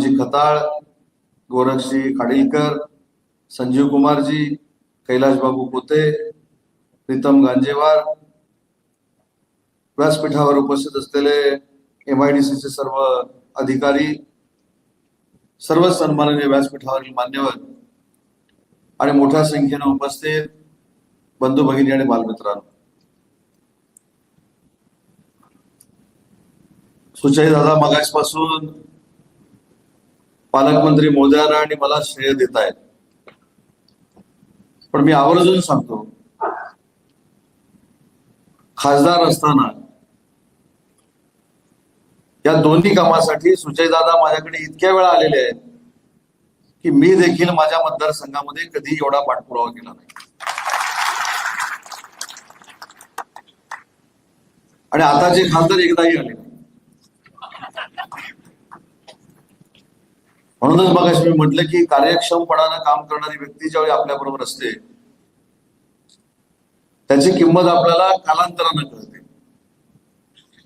मोहनजी खताळ गोरक्षजी खाडीलकर संजीव कुमारजी कैलाशबाबू पोते प्रीतम गांजेवार व्यासपीठावर उपस्थित असलेले एम आय डी सीचे सर्व अधिकारी सर्व सन्माननीय व्यासपीठावरील मान्यवर आणि मोठ्या संख्येने उपस्थित बंधू भगिनी आणि बालमित्रांनो. सुचय दादा मगासपासून पालकमंत्री मोदयांना आणि मला श्रेय देत आहेत पण मी आवर्जून सांगतो खासदार असताना या दोन्ही कामासाठी सुजयदादा माझ्याकडे इतक्या वेळा आलेले आहेत की मी देखील माझ्या मतदारसंघामध्ये कधी एवढा पाठपुरावा केला नाही. आणि आताचे खासदार एकदाही आले नाही म्हणूनच मग मी म्हटलं की कार्यक्षमपणानं काम करणारी व्यक्ती ज्यावेळी आपल्या बरोबर असते त्याची किंमत आपल्याला कालांतरानं कळते.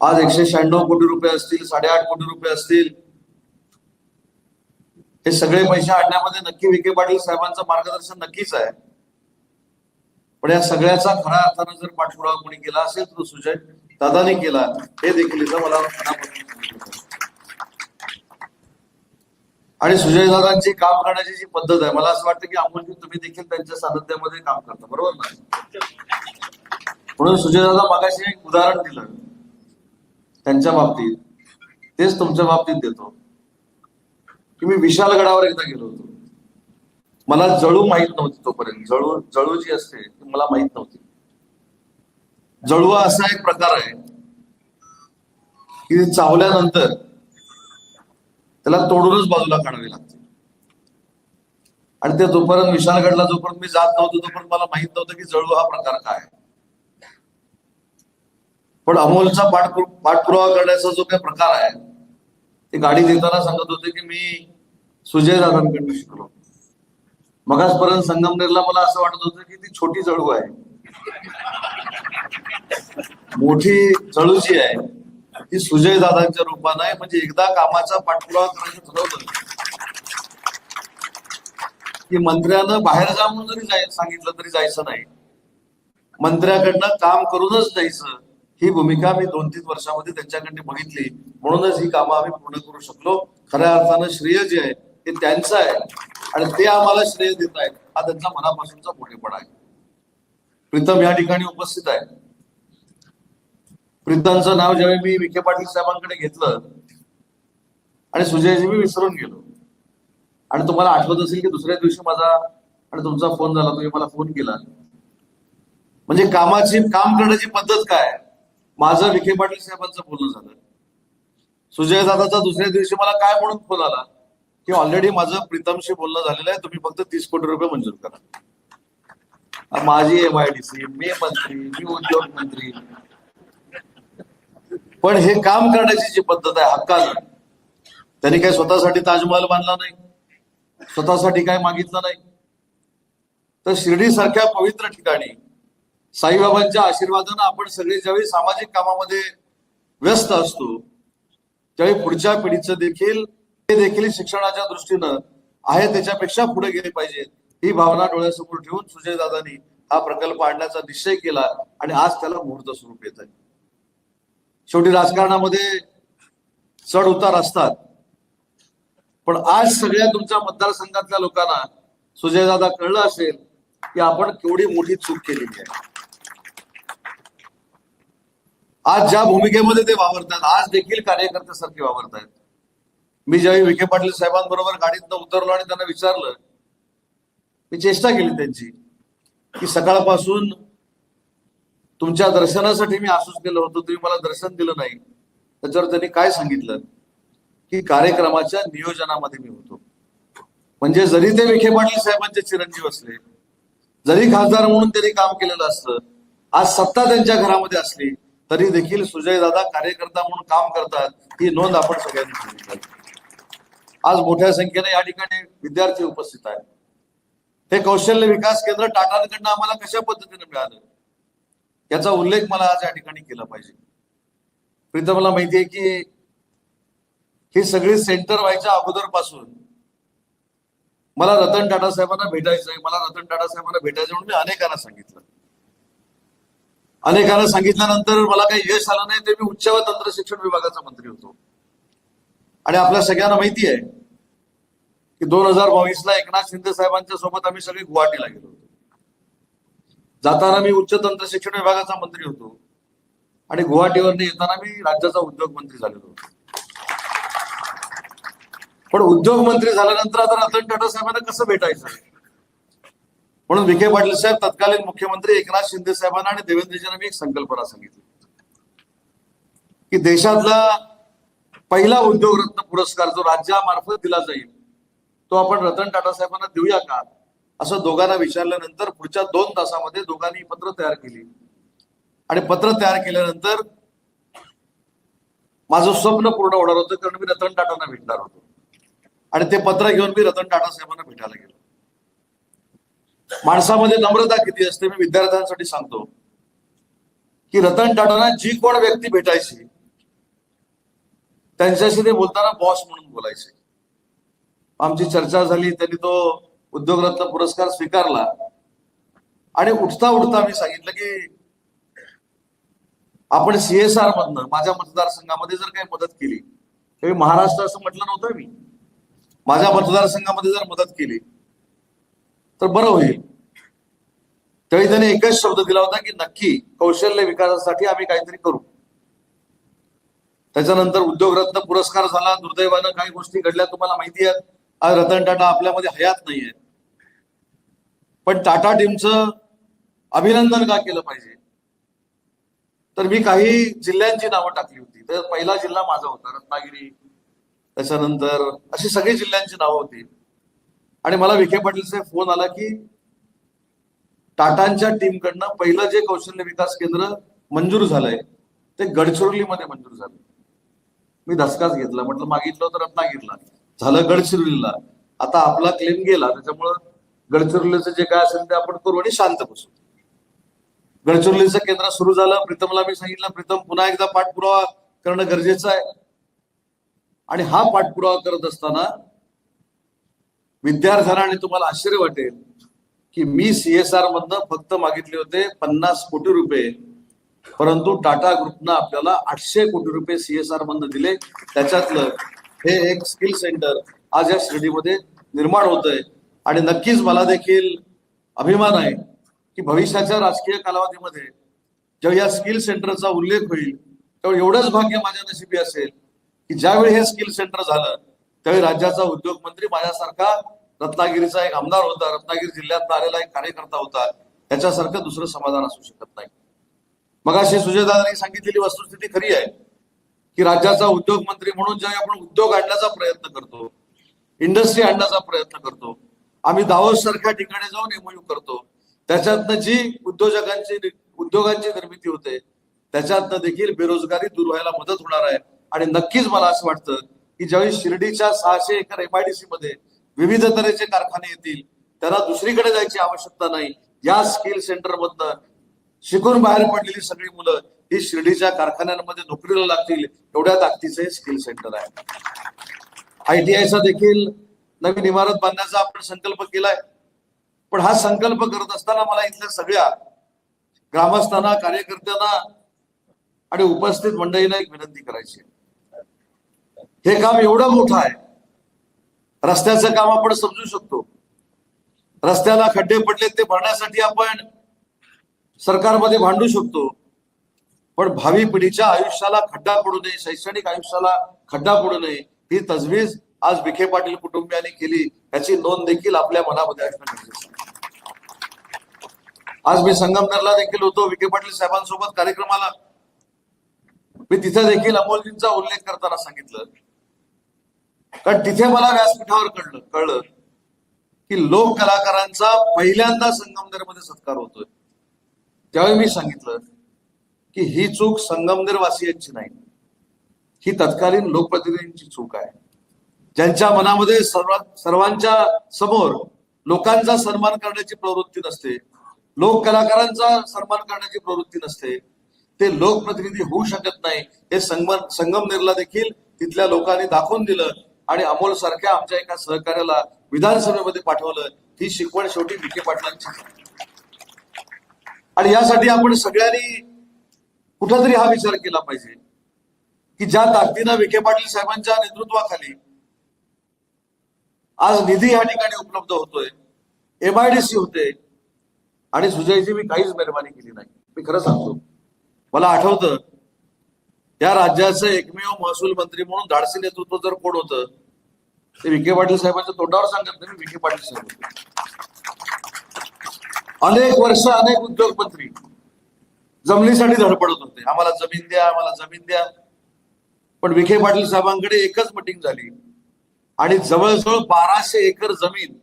आज एकशे शहाण्णव कोटी रुपये असतील साडेआठ कोटी रुपये असतील हे सगळे पैसे आणण्यामध्ये नक्की विखे पाटील साहेबांचं मार्गदर्शन नक्कीच आहे. पण या सगळ्याचा खऱ्या अर्थानं जर पाठपुरावा कोणी केला असेल तो सुजय दादानी केला हे देखील इथं मला मनापासून सांगितलं पाहिजे. आणि सुजय दादांची काम करण्याची जी पद्धत आहे मला असं वाटतं की अमोलजी तुम्ही देखील त्यांच्या सानिध्यामध्ये काम करता बरोबर ना? म्हणून सुजयदादा मागाशी एक उदाहरण दिलं. त्यांच्या बाबतीत. तेच तुमच्या बाबतीत देतो. की मी विशालगडावर एकदा गेलो होतो. मला जळू माहीत नव्हती तोपर्यंत. जळू जळू जी असते ती मला माहीत नव्हती. जळू असा एक प्रकार आहे की चावल्यानंतर त्याला तोडूनच बाजूला काढावी लागते. आणि ते जोपर्यंत विशालगडला जोपर्यंत मी जात नव्हतो तोपर्यंत मला माहीत नव्हतं की जळू हा प्रकार काय पण अमोलचा पाठपुर पाठपुरावा करण्याचा जो काही प्रकार आहे ते गाडी देताना सांगत होते की मी सुजय दादांकडून शिकलो. मगासपर्यंत संगमनेरला मला असं वाटत होतं की ती छोटी जळू आहे. मोठी जळू जी आहे. ती सुजय दादांच्या रूपानं आहे म्हणजे एकदा कामाचा पाठपुरावा करायचं ठरवलं की मंत्र्यानं बाहेर जा म्हणून जरी जाय सांगितलं तरी जायचं नाही. मंत्र्याकडनं काम करूनच जायचं ही भूमिका मी दोन तीन वर्षामध्ये त्यांच्याकडे बघितली. म्हणूनच ही कामं आम्ही पूर्ण करू शकलो. खऱ्या अर्थानं श्रेय जे आहे ते त्यांचं आहे. आणि ते आम्हाला श्रेय देत आहेत. हा त्यांचा मनापासूनचा मोठेपणा आहे. प्रीतम या ठिकाणी उपस्थित आहे. प्रीतमचं नाव ज्यावेळी मी विखे पाटील साहेबांकडे घेतलं आणि सुजयजी मी विसरून गेलो. आणि तुम्हाला आठवत असेल की दुसऱ्या दिवशी माझा आणि तुमचा फोन झाला तुम्ही मला फोन केला. म्हणजे कामाची काम करण्याची पद्धत काय? माझं विखे पाटील साहेबांचं बोलणं झालं. सुजय दादाचा दुसऱ्या दिवशी मला काय म्हणून फोन आला? की ऑलरेडी माझं प्रीतमशी बोलणं झालेलं आहे तुम्ही फक्त तीस कोटी रुपये मंजूर करा. माझी एम आय डी सी मी मंत्री मी उद्योग मंत्री पण हे काम करण्याची जी पद्धत आहे हक्कानं त्यांनी काही स्वतःसाठी ताजमहल बांधला नाही. स्वतःसाठी काय मागितलं नाही. तर शिर्डी सारख्या पवित्र ठिकाणी साईबाबांच्या आशीर्वादानं आपण सगळे ज्यावेळी सामाजिक कामामध्ये व्यस्त असतो त्यावेळी पुढच्या पिढीचं देखील ते देखील शिक्षणाच्या दृष्टीनं आहे त्याच्यापेक्षा पुढे गेले पाहिजेत ही भावना डोळ्यासमोर ठेवून सुजय दादानी हा प्रकल्प आणण्याचा निश्चय केला आणि आज त्याला मुहूर्त स्वरूप येत आहे. शेवटी राजकारणामध्ये चढ उतार असतात. पण आज सगळ्या तुमच्या मतदारसंघातल्या लोकांना सुजयदादा कळलं असेल की आपण केवढी मोठी चूक केलेली आहे. आज ज्या भूमिकेमध्ये ते वावरतात आज देखील कार्यकर्त्यासारखे वावरतायत. मी ज्यावेळी विखे पाटील साहेबांबरोबर गाडीतनं उतरलो आणि त्यांना विचारलं मी चेष्टा केली त्यांची की सकाळपासून तुमच्या दर्शनासाठी मी आसूस केलं होतो तुम्ही मला दर्शन दिलं नाही. त्याच्यावर त्यांनी काय सांगितलं? की कार्यक्रमाच्या नियोजनामध्ये मी होतो. म्हणजे जरी ते विखे पाटील साहेबांचे चिरंजीव असले जरी खासदार म्हणून त्यांनी काम केलेलं असतं आज सत्ता त्यांच्या घरामध्ये असली तरी देखील सुजय दादा कार्यकर्ता म्हणून काम करतात ही नोंद आपण सगळ्यांनी आज मोठ्या संख्येने या ठिकाणी विद्यार्थी उपस्थित आहेत. हे कौशल्य विकास केंद्र टाटांकडनं आम्हाला कशा पद्धतीने मिळालं? याचा उल्लेख मला आज या ठिकाणी केला पाहिजे. प्रीतमला माहिती आहे की ही सगळी सेंटर व्हायच्या अगोदरपासून मला रतन टाटा साहेबांना भेटायचंय मला रतन टाटा साहेबांना भेटायचं म्हणून मी अनेकांना सांगितलं. अनेकांना सांगितल्यानंतर मला काही यश आलं नाही ते मी उच्च व तंत्र शिक्षण विभागाचा मंत्री होतो. आणि आपल्या सगळ्यांना माहिती आहे की दोन हजार बावीसला एकनाथ शिंदे साहेबांच्या सोबत आम्ही सगळे गुवाहाटीला गेलो होतो. जाताना मी उच्च तंत्र शिक्षण विभागाचा मंत्री होतो. आणि गुवाहाटीवरून येताना मी राज्याचा उद्योग मंत्री झालेलो होतो. पण उद्योग मंत्री झाल्यानंतर आता रतन टाटा साहेबांना कसं भेटायचं? म्हणून विखे पाटील साहेब तत्कालीन मुख्यमंत्री एकनाथ शिंदे साहेबांना आणि देवेंद्रजींना मी एक संकल्पना सांगितली. की देशातला पहिला उद्योग रत्न पुरस्कार जो राज्यामार्फत दिला जाईल तो आपण रतन टाटा साहेबांना देऊया का? असं दोघांना विचारल्यानंतर पुढच्या दोन तासामध्ये दोघांनी पत्र तयार केली. आणि पत्र तयार केल्यानंतर माझं स्वप्न पूर्ण होणार होतं कारण मी रतन टाटांना भेटणार होतो. आणि ते पत्र घेऊन मी रतन टाटा साहेबांना भेटायला गेलो. माणसामध्ये नम्रता किती असते मी विद्यार्थ्यांसाठी सांगतो. की रतन टाटांना जी कोण व्यक्ती भेटायची त्यांच्याशी ते बोलताना बॉस म्हणून बोलायचे. आमची चर्चा झाली त्यांनी तो उद्योगरत्न पुरस्कार स्वीकारला. आणि उठता उठता मी सांगितलं की आपण सीएसआर मधनं माझ्या मतदारसंघामध्ये जर काही मदत केली तरी महाराष्ट्र असं म्हटलं नव्हतं मी. माझ्या मतदारसंघामध्ये जर मदत केली तर बरं होईल. त्यावेळी त्याने एकच शब्द दिला होता की नक्की कौशल्य विकासासाठी आम्ही काहीतरी करू. त्याच्यानंतर उद्योगरत्न पुरस्कार झाला दुर्दैवानं काही गोष्टी घडल्या तुम्हाला माहिती आहेत आज रतन टाटा आपल्यामध्ये हयात नाहीये. पण टाटा टीमचं अभिनंदन का केलं पाहिजे? तर मी काही जिल्ह्यांची नावं टाकली होती. तर पहिला जिल्हा माझा होता रत्नागिरी. त्याच्यानंतर अशी सगळी जिल्ह्यांची नावं होती. आणि मला विखे पाटील साहेब फोन आला की टाटांच्या टीमकडनं पहिलं जे कौशल्य विकास केंद्र मंजूर झालंय ते गडचिरोलीमध्ये मंजूर झालं मी धसकाच घेतला. म्हटलं मागितलं होतं रत्नागिरीला. झालं गडचिरोलीला. आता आपला क्लेम गेला. त्याच्यामुळं गडचिरोलीचं जे काय असेल ते आपण करू आणि शांत बसू. गडचिरोलीचं केंद्र सुरू झालं प्रीतमला मी सांगितलं प्रीतम पुन्हा एकदा पाठपुरावा करणं गरजेचं आहे. आणि हा पाठपुरावा करत असताना विद्यार्थ्यांना आणि तुम्हाला आश्चर्य वाटेल की मी सीएसआर मधनं फक्त मागितले होते पन्नास कोटी रुपये परंतु टाटा ग्रुपनं आपल्याला आठशे कोटी रुपये सीएसआर मधनं दिले. त्याच्यातलं हे एक स्किल सेंटर आज या श्रेणीमध्ये निर्माण होत आहे आणि नक्कीच मला देखील अभिमान आहे की भविष्याच्या राजकीय कालावधीमध्ये जेव्हा या स्किल सेंटरचा उल्लेख होईल तेव्हा एवढंच भाग्य माझ्या नशिबी असेल की ज्यावेळी हे स्किल सेंटर झालं त्यावेळी राज्याचा उद्योग मंत्री माझ्यासारखा रत्नागिरीचा एक आमदार होता रत्नागिरी जिल्ह्यात आलेला एक कार्यकर्ता होता त्याच्यासारखं दुसरं समाधान असू शकत नाही. मग अशी सुजयदादांनी सांगितलेली वस्तुस्थिती खरी आहे की राज्याचा उद्योग मंत्री म्हणून ज्यावेळी आपण उद्योग आणण्याचा प्रयत्न करतो इंडस्ट्री आणण्याचा प्रयत्न करतो आम्ही दावोस सारख्या ठिकाणी जाऊन एमओयू करतो. त्याच्यातनं जी उद्योजकांची उद्योगांची निर्मिती होते त्याच्यातनं देखील बेरोजगारी दूर व्हायला मदत होणार आहे. आणि नक्कीच मला असं वाटतं की ज्यावेळी शिर्डीच्या सहाशे एकर एमआयडीसी मध्ये विविध तऱ्हेचे कारखाने येतील त्यांना दुसरीकडे जायची आवश्यकता नाही. या स्किल सेंटर मधनं शिकून बाहेर पडलेली सगळी मुलं ही शिर्डीच्या कारखान्यांमध्ये नोकरीला लागतील एवढ्या ताकदीचं हे स्किल सेंटर आहे. आयटीआयचा देखील नवीन इमारत बांधण्याचा आपण संकल्प केलाय. पण हा संकल्प करत असताना मला इथल्या सगळ्या ग्रामस्थांना कार्यकर्त्यांना आणि उपस्थित मंडळींना एक विनंती करायची हे काम एवढं मोठं आहे. रस्त्याचं काम आपण समजू शकतो. रस्त्याला खड्डे पडले ते भरण्यासाठी आपण सरकारमध्ये भांडू शकतो. पण भावी पिढीच्या आयुष्याला खड्डा पडू नये शैक्षणिक आयुष्याला खड्डा पडू नये ही तजवीज आज विखे पाटील कुटुंबियांनी केली याची नोंद देखील आपल्या मनामध्ये असणं गरजेचं आज मी संगमनेरला देखील होतो विखे पाटील साहेबांसोबत कार्यक्रमाला. मी तिथे देखील अमोलजींचा उल्लेख करताना सांगितलं. कारण तिथे मला व्यासपीठावर कळलं कळलं की लोक कलाकारांचा पहिल्यांदा संगमनेरमध्ये सत्कार होतोय. त्यावेळी मी सांगितलं की ही चूक संगमनेर वासियांची नाही. ही तत्कालीन लोकप्रतिनिधींची चूक आहे. ज्यांच्या मनामध्ये सर्व सर्वांच्या समोर लोकांचा सन्मान करण्याची प्रवृत्ती नसते लोक कलाकारांचा सन्मान करण्याची प्रवृत्ती नसते ते लोकप्रतिनिधी होऊ शकत नाही. हे संगम संगमनेरला देखील तिथल्या लोकांनी दाखवून दिलं आणि अमोल सारख्या आमच्या एका सहकार्याला विधानसभेमध्ये पाठवलं. ही शिकवण शेवटी विखे पाटलांची. आणि यासाठी आपण सगळ्यांनी कुठंतरी हा विचार केला पाहिजे की ज्या ताकदीनं विखे पाटील साहेबांच्या नेतृत्वाखाली आज निधी या ठिकाणी उपलब्ध होतोय. एमआयडीसी होते. आणि सुजयची मी काहीच मेहरबानी केली नाही. मी खरं सांगतो. मला आठवतं या राज्याचं एकमेव महसूल मंत्री म्हणून धाडसी नेतृत्व जर कोण होतं ते विखे पाटील साहेबांच्या तोंडावर सांगत नाही विखे पाटील साहेब अनेक वर्ष अनेक उद्योगमंत्री जमिनीसाठी धडपडत होते. आम्हाला जमीन द्या आम्हाला जमीन द्या. पण विखे पाटील साहेबांकडे एकच मिटिंग झाली. आणि जवळजवळ बाराशे एकर जमीन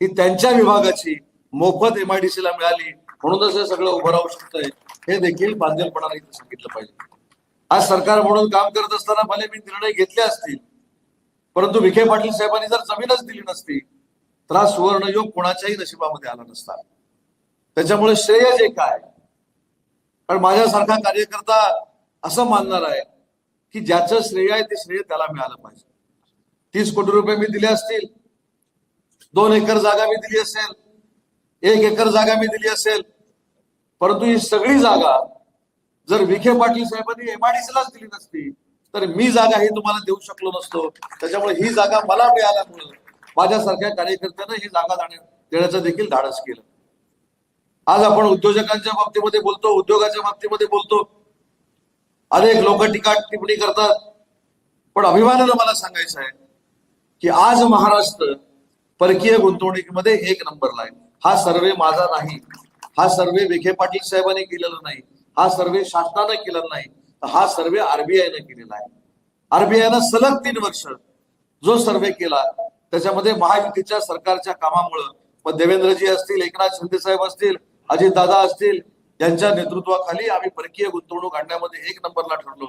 ही त्यांच्या विभागाची मोफत एमआयडीसीला मिळाली. म्हणूनच हे सगळं उभं राहू शकतंय. हे देखील बांधलपणाने सांगितलं पाहिजे. आज सरकार म्हणून काम करत असताना भले मी निर्णय घेतले असतील परंतु विखे पाटील साहेबांनी जर जमीनच दिली नसती तर हा सुवर्णयोग कोणाच्याही नशिबामध्ये आला नसता. त्याच्यामुळे श्रेय जे काय कारण माझ्यासारखा कार्यकर्ता असं मानणार आहे की ज्याचं श्रेय आहे ते श्रेय त्याला मिळालं पाहिजे. तीस कोटी रुपये मी दिले असतील. दोन एकर जागा मी दिली असेल. एक एकर जागा मी दिली असेल. परंतु ही सगळी जागा जर विखे पाटील साहेबांनी एमआयडीसीलाच दिली नसती तर मी जागा ही तुम्हाला देऊ शकलो नसतो. त्याच्यामुळे ही जागा मला मिळाल्यामुळं माझ्यासारख्या कार्यकर्त्यानं ही जागा देण्याचं देखील धाडस केलं. आज आपण उद्योजकांच्या बाबतीमध्ये बोलतो उद्योगाच्या बाबतीमध्ये बोलतो. अनेक लोक टीका टिप्पणी करतात. पण अभिमानानं मला सांगायचं आहे की आज महाराष्ट्र परकीय गुंतवणुकीमध्ये एक नंबरला आहे हा सर्वे माझा नाही. हा सर्वे विखे पाटील साहेबांनी केलेला नाही. हा सर्वे शासनानं केलेला नाही. हा सर्वे आरबीआयनं केलेला आहे. आरबीआयनं सलग तीन वर्ष जो सर्वे केला त्याच्यामध्ये महायुतीच्या सरकारच्या कामामुळं मग देवेंद्रजी असतील एकनाथ शिंदे साहेब असतील अजितदादा असतील यांच्या नेतृत्वाखाली आम्ही परकीय गुंतवणूक आणण्यामध्ये एक नंबरला ठरलो.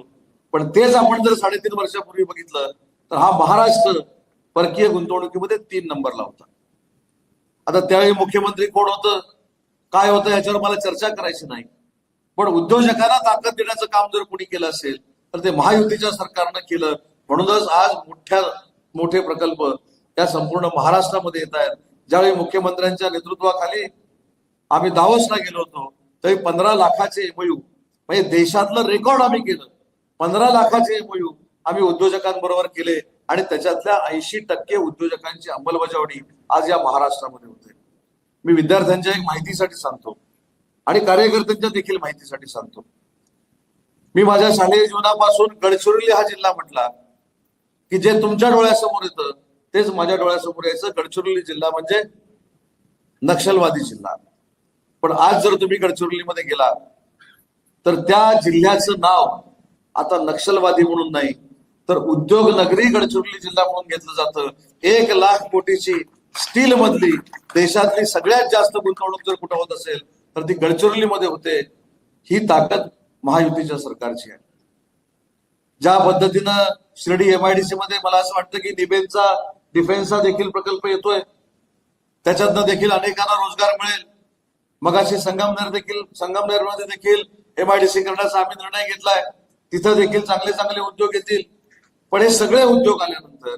पण तेच आपण जर साडेतीन वर्षापूर्वी बघितलं तर हा महाराष्ट्र परकीय गुंतवणुकीमध्ये तीन नंबरला होता आता त्यावेळी मुख्यमंत्री कोण होतं? काय होतं याच्यावर मला चर्चा करायची नाही. पण उद्योजकांना ताकद देण्याचं काम जर कोणी केलं असेल तर ते महायुतीच्या सरकारनं केलं. म्हणूनच आज मोठ्या मोठे प्रकल्प या संपूर्ण महाराष्ट्रामध्ये येत आहेत. ज्यावेळी मुख्यमंत्र्यांच्या नेतृत्वाखाली आम्ही दावोसला गेलो होतो तरी पंधरा लाखाचे एमओयू म्हणजे देशातलं रेकॉर्ड आम्ही केलं. पंधरा लाखाचे एमओयू आम्ही उद्योजकांबरोबर केले. आणि त्याच्यातल्या ऐंशी टक्के उद्योजकांची अंमलबजावणी आज या महाराष्ट्रामध्ये होते. मी विद्यार्थ्यांच्या एक माहितीसाठी सांगतो आणि कार्यकर्त्यांच्या देखील माहितीसाठी सांगतो. मी माझ्या शालेय जीवनापासून गडचिरोली हा जिल्हा म्हटला की जे तुमच्या डोळ्यासमोर येतं तेच माझ्या डोळ्यासमोर यायचं. गडचिरोली जिल्हा म्हणजे नक्षलवादी जिल्हा. पण आज जर तुम्ही गडचिरोलीमध्ये गेला तर त्या जिल्ह्याचं नाव आता नक्षलवादी म्हणून नाही तर उद्योग नगरी गडचिरोली जिल्हा म्हणून घेतलं जातं. एक लाख कोटीची स्टील मधली देशातली सगळ्यात जास्त गुंतवणूक जर कुठं होत असेल तर ती गडचिरोलीमध्ये होते. ही ताकद महायुतीच्या सरकारची आहे. ज्या पद्धतीनं शिर्डी एमआयडीसी मध्ये मला असं वाटतं की डिफेन्सचा डिफेन्सचा देखील प्रकल्प येतोय. त्याच्यातनं देखील अनेकांना रोजगार मिळेल. मग अशी संगमनेर देखील संगमनेरमध्ये देखील एमआयडीसी करण्याचा आम्ही निर्णय घेतलाय. तिथं देखील चांगले चांगले उद्योग येतील. पण हे सगळे उद्योग आल्यानंतर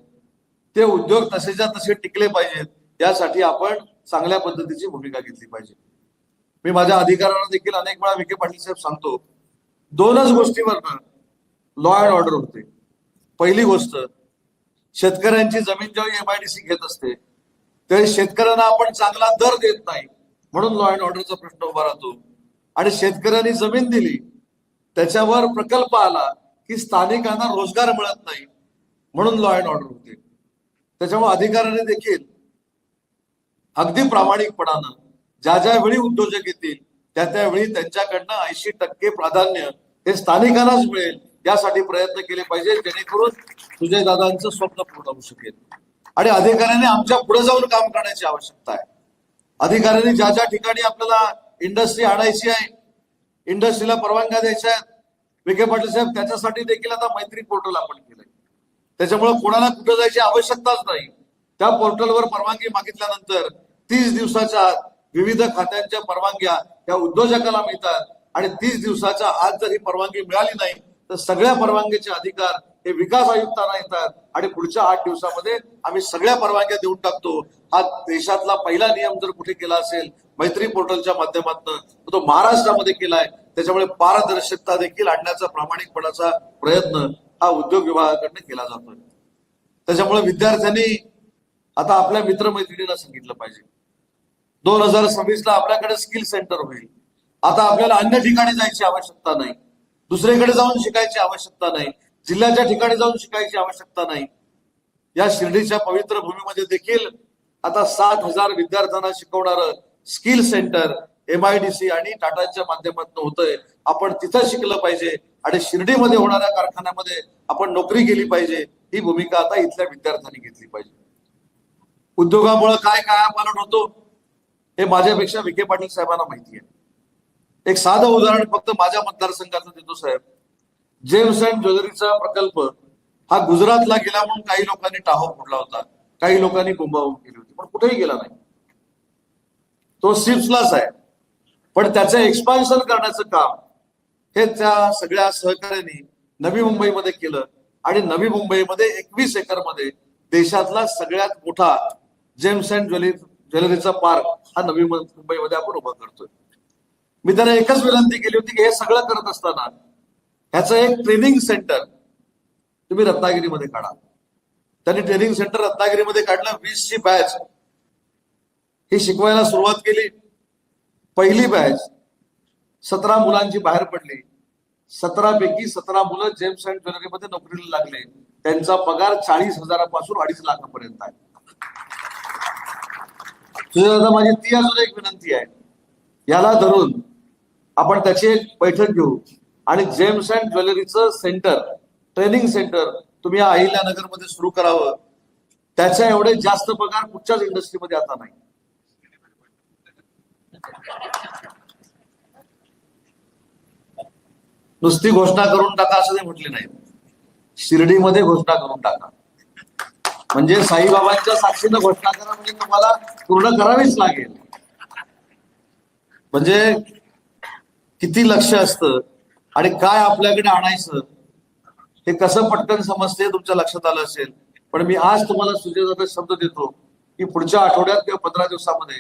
ते उद्योग तसेच्या तसे टिकले पाहिजेत. यासाठी आपण चांगल्या पद्धतीची भूमिका घेतली पाहिजे. मी माझ्या अधिकाऱ्यांना देखील अनेक वेळा विखे पाटील साहेब सांगतो दोनच गोष्टीवर लॉ अँड ऑर्डर होते. पहिली गोष्ट शेतकऱ्यांची जमीन जेव्हा एमआयडीसी घेत असते त्यावेळी शेतकऱ्यांना आपण चांगला दर देत नाही म्हणून लॉ अँड ऑर्डरचा प्रश्न उभा राहतो. आणि शेतकऱ्यांनी जमीन दिली त्याच्यावर प्रकल्प आला की स्थानिकांना रोजगार मिळत नाही म्हणून लॉ अँड ऑर्डर होते. त्याच्यामुळे अधिकाऱ्यांनी देखील अगदी प्रामाणिकपणानं ज्या ज्या वेळी उद्योजक येतील त्या त्यावेळी त्यांच्याकडनं ऐंशी टक्के प्राधान्य हे स्थानिकांनाच मिळेल यासाठी प्रयत्न केले पाहिजे जेणेकरून सुजय दादांचं स्वप्न पूर्ण होऊ शकेल. आणि अधिकाऱ्यांनी आमच्या पुढे जाऊन काम करण्याची आवश्यकता आहे. अधिकाऱ्यांनी ज्या ज्या ठिकाणी आपल्याला इंडस्ट्री आणायची आहे इंडस्ट्रीला परवानग्या द्यायच्या आहेत विखे पाटील साहेब त्याच्यासाठी देखील आता मैत्री पोर्टल आपण केलंय. त्याच्यामुळे कोणाला कुठं जायची आवश्यकताच नाही. त्या पोर्टलवर परवानगी मागितल्यानंतर तीस दिवसाच्या आत विविध खात्यांच्या परवानग्या त्या उद्योजकाला मिळतात आणि तीस दिवसाच्या आत जर ही परवानगी मिळाली नाही तर सगळ्या परवानगीचे अधिकार हे विकास आयुक्तांना येतात आणि पुढच्या आठ दिवसामध्ये आम्ही सगळ्या परवानग्या देऊन टाकतो. हा देशातला पहिला नियम जर कुठे केला असेल मैत्री पोर्टलच्या माध्यमातून तो महाराष्ट्रामध्ये केलाय. त्याच्यामुळे पारदर्शकता देखील आणण्याचा प्रामाणिकपणाचा प्रयत्न हा उद्योग विभागाकडनं केला जातोय. त्याच्यामुळे विद्यार्थ्यांनी आता आपल्या मित्रमैत्रिणींना सांगितलं पाहिजे. दोन हजार सव्वीस ला आपल्याकडे स्किल सेंटर होईल. आता आपल्याला अन्य ठिकाणी जायची आवश्यकता नाही. दुसरीकडे जाऊन शिकायची आवश्यकता नाही. जिल्ह्याच्या ठिकाणी जाऊन शिकायची आवश्यकता नाही. या शिर्डीच्या पवित्र भूमीमध्ये देखील आता सात हजार विद्यार्थ्यांना शिकवणारं स्किल सेंटर एमआयडीसी आणि टाटाच्या माध्यमातून होतंय. आपण तिथं शिकलं पाहिजे आणि शिर्डीमध्ये होणाऱ्या कारखान्यामध्ये आपण नोकरी केली पाहिजे ही भूमिका आता इथल्या विद्यार्थ्यांनी घेतली पाहिजे. उद्योगामुळे काय काय पालन होतो हे माझ्यापेक्षा विखे पाटील साहेबांना माहिती आहे. एक साधं उदाहरण फक्त माझ्या मतदारसंघाचं देतो साहेब. जेम्स अँड ज्वेलरीचा प्रकल्प हा गुजरातला गेला म्हणून काही लोकांनी टाहो फोडला होता काही लोकांनी बोंबाबोंब केली होती पण कुठेही गेला नाही. तो सिप्सलाच आहे पण त्याचं एक्सपान्शन करण्याचं काम हे त्या सगळ्या सहकार्यांनी नवी मुंबईमध्ये केलं. आणि नवी मुंबईमध्ये एकवीस एकरमध्ये देशातला सगळ्यात मोठा जेम्स अँड ज्वेलरी ज्वेलरीचा पार्क हा नवी मुंबईमध्ये आपण उभा करतोय. मी त्यांना एकच विनंती केली होती की हे सगळं करत असताना ह्याचं एक ट्रेनिंग सेंटर तुम्ही रत्नागिरीमध्ये काढा. त्यांनी ट्रेनिंग सेंटर रत्नागिरीमध्ये काढलं वीसची बॅच ही शिकवायला सुरुवात केली. पहिली बॅच सतरा मुलांची बाहेर पडली. सतरा पैकी सतरा मुलं जेम्स अँड ज्वेलरीमध्ये नोकरीला लागले. त्यांचा पगार चाळीस हजारापासून अडीच लाखापर्यंत आहे. सुजाता माझी ती अजून एक विनंती आहे. याला धरून आपण त्याची एक बैठक घेऊ. आणि जेम्स अँड ज्वेलरीचं सेंटर ट्रेनिंग सेंटर तुम्ही अहिल्यानगरमध्ये सुरू करावं. त्याच्या एवढे जास्त पगार कुठच्याच इंडस्ट्रीमध्ये आता नाही. नुसती घोषणा करून टाका असं ते म्हटले नाही. शिर्डीमध्ये घोषणा करून टाका. म्हणजे साईबाबांच्या साक्षीनं घोषणा करा म्हणजे तुम्हाला पूर्ण करावीच लागेल. म्हणजे किती लक्ष असतं आणि काय आपल्याकडे आणायचं हे कसं पटकन समजते तुमच्या लक्षात आलं असेल. पण मी आज तुम्हाला सुजयदादा शब्द देतो की पुढच्या आठवड्यात किंवा पंधरा दिवसामध्ये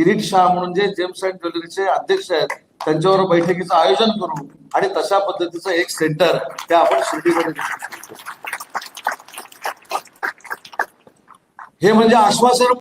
किरीट शाह म्हणून जे जेम्स अँड ज्वेलरीचे अध्यक्ष आहेत त्यांच्यावर बैठकीचं आयोजन करू आणि तशा पद्धतीचं एक सेंटर ते आपण शिर्डीमध्ये हे म्हणजे आश्वासन